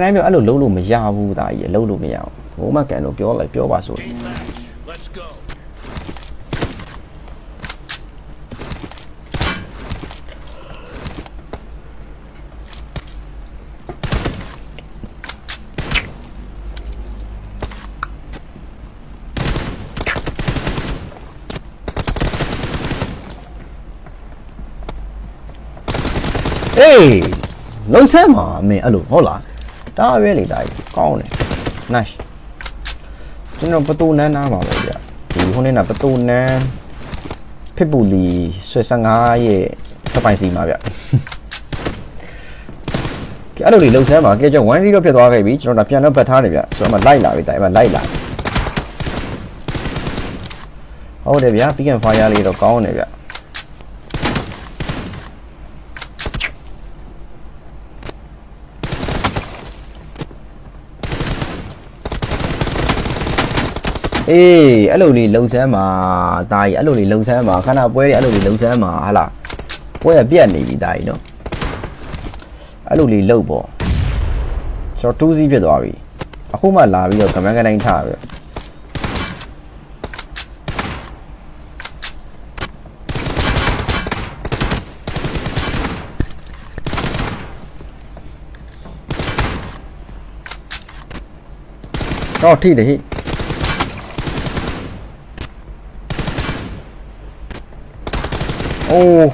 တိုင်းပြောအဲ့လိုလုံးလို့မရဘူးဒါကြီးလုံးလို့မရဘူးဘိုးမကန်လို့ပြောလိုက်ပြောပါဆို Team match. Let's go. အေးလုံးဆမ်းပါအမေအဲ့လိုဟုတ်လား ဒါပဲလေဒါကြီးကောင်းတယ် nice ကျွန်တော်ပတူနန်းနားပါပဲဗျဒီခုနေ့ကပတူနန်းဖြစ်ပူလီဆွေ15ရဲ့စပိုင်စီမှာဗျကဲအဲ့လိုလေလုံးဆမ်းပါကဲကျွန်တော်1-0ဖြစ်သွားခဲ့ပြီကျွန်တော်တို့ပြန်တော့ပတ်ထားတယ်ဗျကျွန်တော်မှလိုက်လာပြီတိုင်မှလိုက်လာဟုတ်တယ်ဗျာ pick and fire လေးတော့ကောင်းတယ်ဗျ အေးအဲ့လိုလေးလုံဆန်းမှာဒါကြီးအဲ့လိုလေးလုံဆန်းမှာခဏပွဲတွေအဲ့လိုလေးလုံဆန်းမှာဟာလားပွဲရပြတ်နေပြီဒါကြီးနော်အဲ့လိုလေးလုံပေါ့ကျွန်တော်2စီးဖြစ်သွားပြီအခုမှလာပြီးတော့ကမန်းကတိုင်းထားပြီတော့ထိတယ်ဟိ အိုး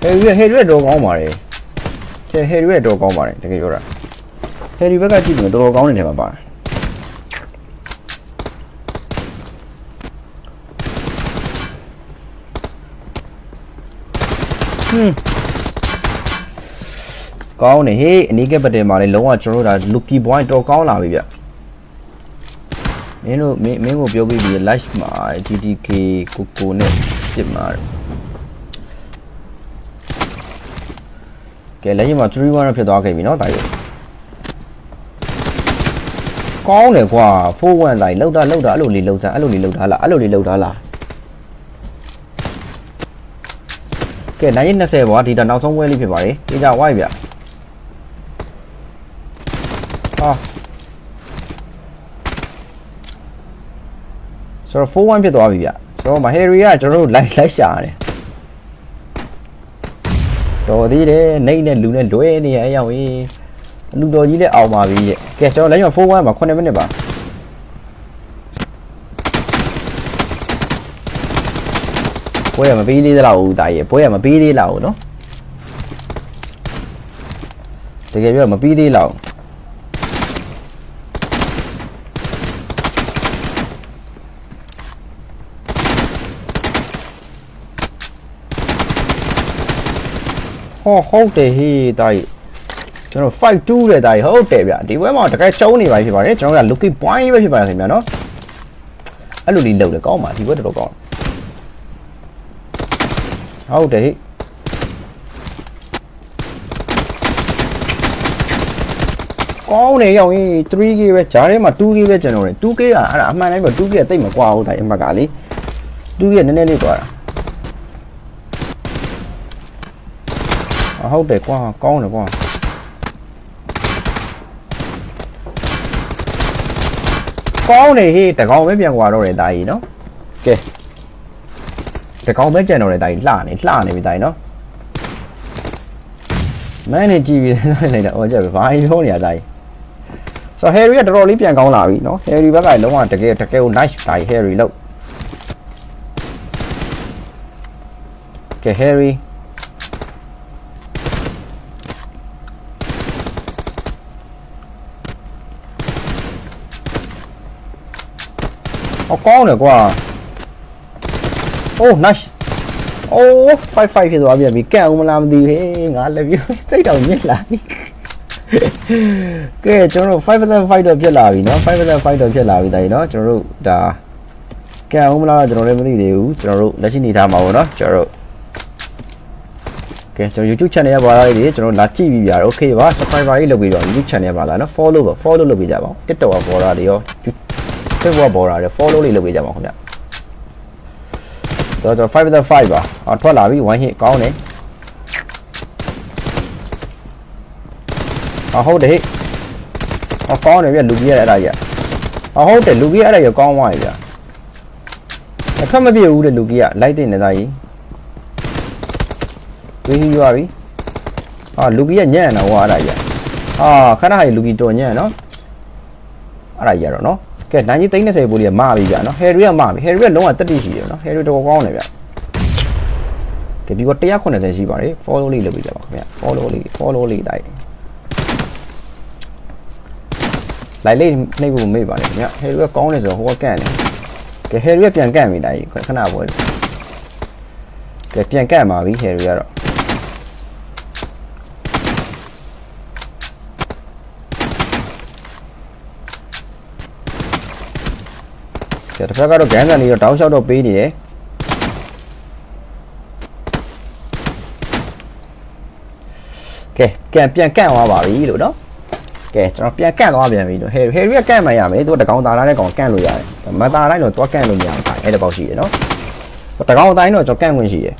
ဟယ်ရီဟယ်ရီတော့ကောင်းပါလေကဲဟယ်ရီတော့ကောင်းပါတယ်တကယ်ပြောတာဟယ်ရီဘက်ကကြည့်ရင်တော်တော်ကောင်းနေတယ်မှာပါတယ်ဟွန်းကောင်းနေဟေးအနီးကပတ်တယ်မှာလေလုံးဝကျွန်တော်တို့ဒါ lucky point တော်ကောင်းလာပြီဗျ မင်းတို့မင်းမင်းကိုပြောပြီးပြီ live မှာ GTK ကိုကိုနဲ့ပြစ်မှာကဲလက်ရှိမှာ3-1တော့ဖြစ်သွားခဲ့ပြီเนาะတာရုပ်ကောင်းတယ်ကွာ4-1တိုင်းလောက်တာလောက်တာအဲ့လိုလေးလောက်စမ်းအဲ့လိုလေးလောက်ထားလားအဲ့လိုလေးလောက်ထားလားကဲနိုင်20ဘောဒီတာနောက်ဆုံးဝဲလေးဖြစ်ပါတယ်တေးကြဝိုက်ဗျဟာ ဆိုတော့4-1ဖြစ်သွားပြီဗျဆိုတော့မဟယ်ရီကကျွန်တော်တို့လိုက်လိုက်ရှာရတယ်တော်သေးတယ်နေနဲ့လူနဲ့လွဲနေရအရောက်ကြီးလူတော်ကြီးလည်းအောင်ပါပြီရဲ့ကဲကျွန်တော်လည်း4-1ပါ9မိနစ်ပါပွဲရမပြီးသေးသလားဦးတာကြီးပွဲရမပြီးသေးလားဦးနော်တကယ်ပြောမပြီးသေးလားဦး ဟောဟုတ်တယ်ဟေးတာကြီးကျွန်တော်5 2တဲ့တာကြီးဟုတ်တယ်ဗျဒီဘက်မှာတကယ်ရှုံးနေပါဖြစ်ပါတယ်ကျွန်တော်က lucky point ပဲဖြစ်ပါတယ်ခင်ဗျာနော်အဲ့လိုလေးလောက်တယ်ကောင်းပါဒီဘက်တော်တော်ကောင်းဟုတ်တယ်ဟေးကောင်းတယ်ရောက်ရင် 3k ပဲဂျားထဲမှာ 2k ပဲကျွန်တော်တယ် 2k ကအဲ့ဒါအမှန်တိုင်းပဲ 2k ကတိတ်မကွာဘူးတာအမှတ်ကလေ 2k ကနည်းနည်းလေးကွာတာ ဟုတ်တယ်ကွာကောင်းတယ်ကွာကောင်းတယ်ဟေးတကောင်ပဲပြန်ကွာတော့တယ်တာကြီးနော်ကဲတကောင်ပဲကြံတော့တယ်တာကြီးလှနေလှနေပြီတာကြီးနော်မန်းနေကြည့်ပြီးလိုက်တာအော်ကြက်ပဲဘာကြီးပြောနေရတာကြီးဆိုဟယ်ရီကတော်တော်လေးပြန်ကောင်းလာပြီနော်ဟယ်ရီဘက်ကလုံးဝတကယ်တကယ်ကို nice တာကြီးဟယ်ရီလို့ကဲဟယ်ရီ။ အော်ကောင်းတယ်ကွာ။ Oh nice ။အိုး5 5ဖြစ်သွားပြန်ပြီ။ကန့်အောင်မလားမသိဘူး။ဟေးငါလည်းပြီးစိတ်တောင်ညစ်လာပြီ။ကဲကျွန်တော်5 5တော့ဖြစ်လာပြီနော်။5 5တော့ဖြစ်လာပြီတိုင်းနော်။ကျွန်တော်တို့ဒါကန့်အောင်မလားတော့ကျွန်တော်လည်းမသိသေးဘူး။ကျွန်တော်တို့လက်ရှိနေထားမှာပေါ့နော်။ကျွန်တော်တို့ကဲကျွန်တော် YouTube channel ရဲ့ဘာသားလေးတွေကျွန်တော်လာကြည့်ပြီးပြရအောင် okay ပါ subscriber လေးလုပ်ပေးပါ YouTube channel ရဲ့ဘာသားနော် follow ပါ follow လုပ်ပေးကြပါဦး TikTok ကဘာသားတွေရော Facebook ပေါ်တာတွေ follow လေးလုပ်ပေးကြပါဦးခင်ဗျတော့ကျွန်တော်5.5ပါအော်ထွက်လာပြီ1 hit ကောင်းတယ်ဟောဟုတ်တယ်ဟေ့ဟောကောင်းတယ်ဗျလူကြီးရအဲ့ဒါကြီးဟောဟုတ်တယ်လူကြီးရအဲ့ဒါကြီးကောင်းသွားပြီဗျအခက်မပြေဘူးတဲ့လူကြီးကလိုက်တဲ့နေသားကြီးဝေးကြီးရွာပြီဟာလူကြီးကညံ့နေတာဟောအဲ့ဒါကြီးဟာခဏဟိုလူကြီးတော်ညံ့နော်အဲ့ဒါကြီးရတော့နော် ကဲနိုင်ကြီး30ပိုးလေးကမပြီဗျနော်ဟယ်ရီကမပြီဟယ်ရီကလုံးဝတက်တိရှိတယ်နော်ဟယ်ရီတော်ကောင်းတယ်ဗျကဲဒီက180ရှိပါတယ် follow လေးလုပ်ပေးကြပါခင်ဗျ follow လေး follow လေးတိုက်လိုက်လေးနှိပ်ဖို့မေ့ပါနဲ့ခင်ဗျဟယ်ရီကကောင်းတယ်ဆိုတော့ဟိုကကန့်တယ်ကဲဟယ်ရီကပြန်ကန့်ပြီတိုက်ခဏပွဲကဲပြန်ကန့်ပါပြီဟယ်ရီကတော့ တစ်ဖက်ကတော့ဂန်းကန်လေးတော့တောင်းလျှောက်တော့ပေးနေတယ်ကဲပြန်ပြန်ကန့်သွားပါပြီလို့နော်ကဲကျွန်တော်ပြန်ကန့်သွားပြန်ပြီလို့ဟယ်ဟယ်ရီကကန့်မှရမယ်သူကတကောင်သားတိုင်းကောင်ကန့်လို့ရတယ်မသားတိုင်းတော့သွားကန့်လို့မရဘူးအဲ့ဒါပေါ့ရှိတယ်နော်တကောင်တိုင်းတော့ကျွန်တော်ကန့်ခွင့်ရှိတယ်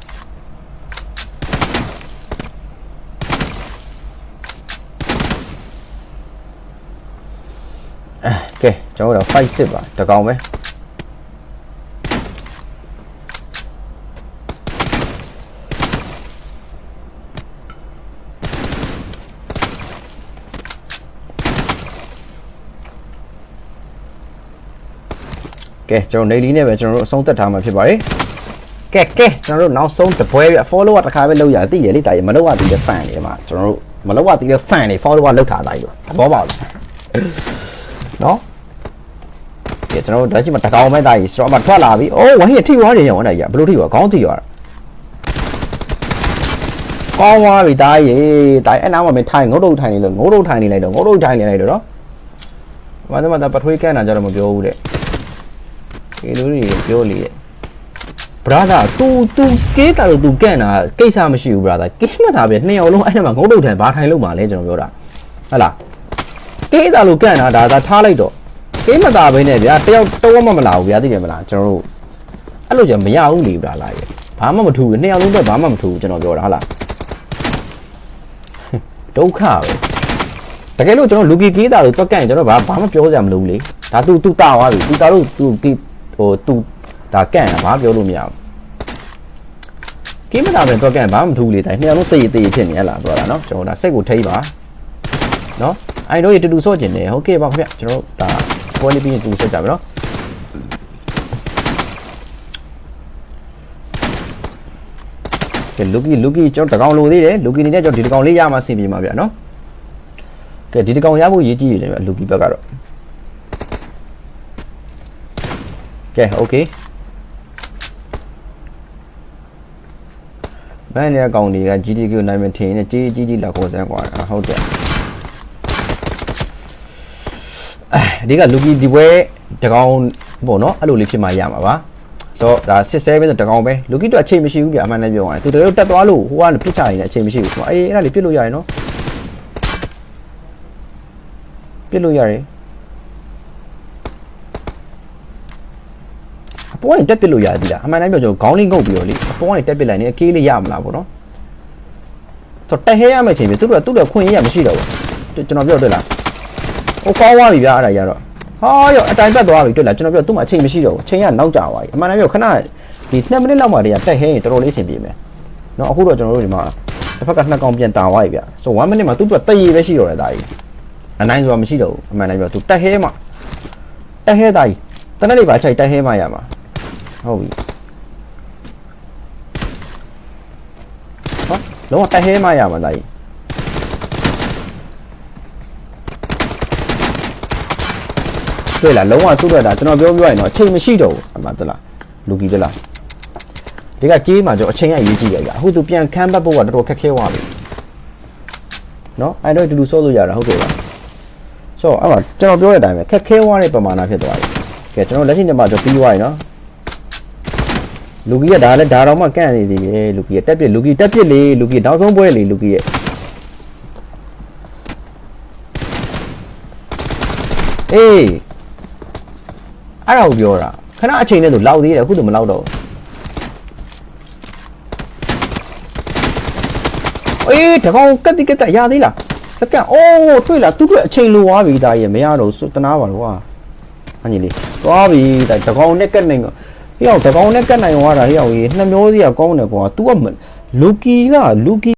ကဲကျွန်တော်တို့5စစ်ပါတကောင်ပဲ ကဲကျွန်တော်နေလီနဲ့ပဲကျွန်တော်တို့အဆုံးသက်ထားမှာဖြစ်ပါတယ်ကဲကဲကျွန်တော်တို့နောက်ဆုံးတပွဲပြ follow တစ်ခါပဲလုပ်ရသိရလေတာရမလုပ်ရသေးတဲ့ fan တွေမှာကျွန်တော်တို့မလုပ်ရသေးတဲ့ fan တွေ follow လုပ်ထားတာကြီးလို့သဘောပေါက်လားနော်ကဲကျွန်တော်တို့ဒါချိမတကောင်မဲ့တာကြီး strong မှာထွက်လာပြီအိုးဝဟိထိသွားတယ်ရောအဲ့ဒါကြီးဘယ်လိုထိသွားခေါင်းထိသွားတာကောင်းသွားပြီတားရေတားအဲ့နားမှာမထိုင်ငုတ်တုတ်ထိုင်နေလို့ငုတ်တုတ်ထိုင်နေလိုက်တော့ငုတ်တုတ်ထိုင်နေလိုက်တော့နော်ဘာသာမတာပထွေးကန်းတာကြတော့မပြောဘူးတဲ့ ဒီလိုတွေပြောလေတဲ့ brother तू तू ကေးတာလို့ तू ကန့်တာကိစ္စမရှိဘူး brother ကေးမှတ်တာပဲနှစ်ယောက်လုံးအဲ့ဒါမှာငုတ်တုတ်ထိုင်ဘာထိုင်လို့မှလဲကျွန်တော်ပြောတာဟုတ်လားကေးတာလို့ကန့်တာဒါသာထားလိုက်တော့ကေးမှတ်တာပဲနဲ့ဗျာတယောက်တော့မှမလာဘူးဗျာသိတယ်မလားကျွန်တော်တို့အဲ့လိုကြမရဘူးလေဗျာလားရေဘာမှမထူဘူးနှစ်ယောက်လုံးတော့ဘာမှမထူဘူးကျွန်တော်ပြောတာဟုတ်လားဒုက္ခပဲတကယ်လို့ကျွန်တော်လူကီကေးတာလို့တွက်ကန့်ရင်ကျွန်တော်ဘာဘာမှပြောစရာမလိုဘူးလေဒါ तू तू တာသွားပြီ तू တာလို့ तू ဟိုသူဒါကန့်ဘာပြောလို့မရဘူးကိမနာပဲတော့ကန့်ဘာမှမထူးလေတိုင်းနှစ်ယောက်လုံးစိတ်သေးဖြစ်နေရလားပြောတာနော်ကျွန်တော်ဒါစိတ်ကိုထိပါနော်အဲ့တော့ရတူတူဆော့ကျင်တယ်ဟုတ်ကဲ့ပါခင်ဗျကျွန်တော်ဒါပွဲလေးပြီးရင်တူဆော့ကြမယ်နော်ကဲလူကီလူကီကျွန်တော်တကောင်လိုသေးတယ်လူကီနေနဲ့ကျွန်တော်ဒီတကောင်လေးရမှဆင်ပြေမှာဗျာနော်ကဲဒီတကောင်ရဖို့ရေးကြည့်ရတယ်ဗျာလူကီဘက်ကတော့ ကဲโอเค ဘန်ရဲ့အကောင်တွေက GTQ နိုင်မထင်နဲ့ကြီးကြီးကြီးလာခေါ်စမ်းกว่าအာဟုတ်တယ်အဲဒီကလူကြီးဒီပွဲတကောင်ပေါ့နော်အဲ့လိုလေးဖြစ်မှရမှာပါတော့ဒါ67ပဲဆိုတကောင်ပဲလူကြီးတော့အချိန်မရှိဘူးပြအမှန်တည်းပြောရရင်သူတို့တက်သွားလို့ဟိုကနေပြစ်ချရင်လည်းအချိန်မရှိဘူးဆိုတော့အေးအဲ့ဒါလေးပြစ်လို့ရတယ်နော်ပြစ်လို့ရတယ် ပေါ်ကနေတက်ပစ်လို့ရသည်လားအမှန်တမ်းပြောကျွန်တော်ခေါင်းလေးငုတ်ပြီးတော့လေအပေါ်ကနေတက်ပစ်လိုက်နေအကေးလေးရမလားပေါ့နော်ဆိုတော့တက်ဟဲရမယ့်အချိန်ပြီသူတို့ကသူတို့ခွင့်ရမရှိတော့ဘူးကျွန်တော်ပြောတွေ့လားဟိုကောင်းသွားပြီဗျာအဲ့ဒါကြီးကတော့ဟာရောအတိုင်ပတ်သွားပြီတွေ့လားကျွန်တော်ပြောသူ့မှာအချိန်မရှိတော့ဘူးအချိန်ကနောက်ကျသွားပြီအမှန်တမ်းပြောခဏဒီ2မိနစ်လောက်မှတည်းကတက်ဟဲရင်တော်တော်လေးအဆင်ပြေမယ်နော်အခုတော့ကျွန်တော်တို့ဒီမှာတစ်ဖက်ကနှစ်ကောင်ပြန်တာသွားပြီဗျာဆို1မိနစ်မှာသူ့အတွက်တည်ရပဲရှိတော့တယ်ဒါကြီးအနိုင်ဆိုတာမရှိတော့ဘူးအမှန်တမ်းပြောသူတက်ဟဲမှတက်ဟဲဒါကြီးတနက်လေးပါချိုက်တက်ဟဲမှရမှာ ဟုတ်ပြီဟောလုံးဝတက်ဟဲမှရမှာဒါကြီးတွေ့လားလုံးဝသူ့အတွက်ဒါကျွန်တော်ပြောပြရရင်တော့အချိန်မရှိတော့ဘူးအမှန်တလားလူကြီးတလားဒီကကြေးမှာကျွန်တော်အချိန်ကရေးကြည့်ရကြအခုသူပြန်ခမ်းဘတ်ဖို့ကတော်တော်ခက်ခဲသွားပြီနော်အဲ့တော့တူတူစိုးလို့ရတာဟုတ်ကဲ့ပါဆိုတော့အဲ့မှာကျွန်တော်ပြောတဲ့အတိုင်းပဲခက်ခဲသွားတဲ့ပမာဏဖြစ်သွားပြီကဲကျွန်တော်လက်ရှိညမှာကျွန်တော်ပြီးသွားပြီနော် လူကြီးကဒါလည်းဒါတော့မှကန့်နေသေးတယ်လူကြီးကတက်ပြစ်လူကြီးတက်ပြစ်လေလူကြီးနောက်ဆုံးပွဲလေလူကြီးရဲ့အေးအဲ့ဒါကိုပြောတာခဏအချိန်နဲ့ဆိုလောက်သေးတယ်အခုတော့မလောက်တော့ဘူးအေးတကောင်ကက်တိကက်တရသေးလားစကန်အိုးတွေ့လားသူ့အတွက်အချိန်လိုသွားပြီဒါကြီးမရတော့စွတ်တနာပါလို့ကွာအညီလေးသွားပြီဒါတကောင်နဲ့ကတ်နိုင်တော့ ဟေ့အောင်တကောင်နဲ့ကတ်နိုင်သွားတာဟေ့အောင်ကြီးနှစ်မျိုးစီကကောင်းတယ်ကွာ तू ကမလူကီကလူကီ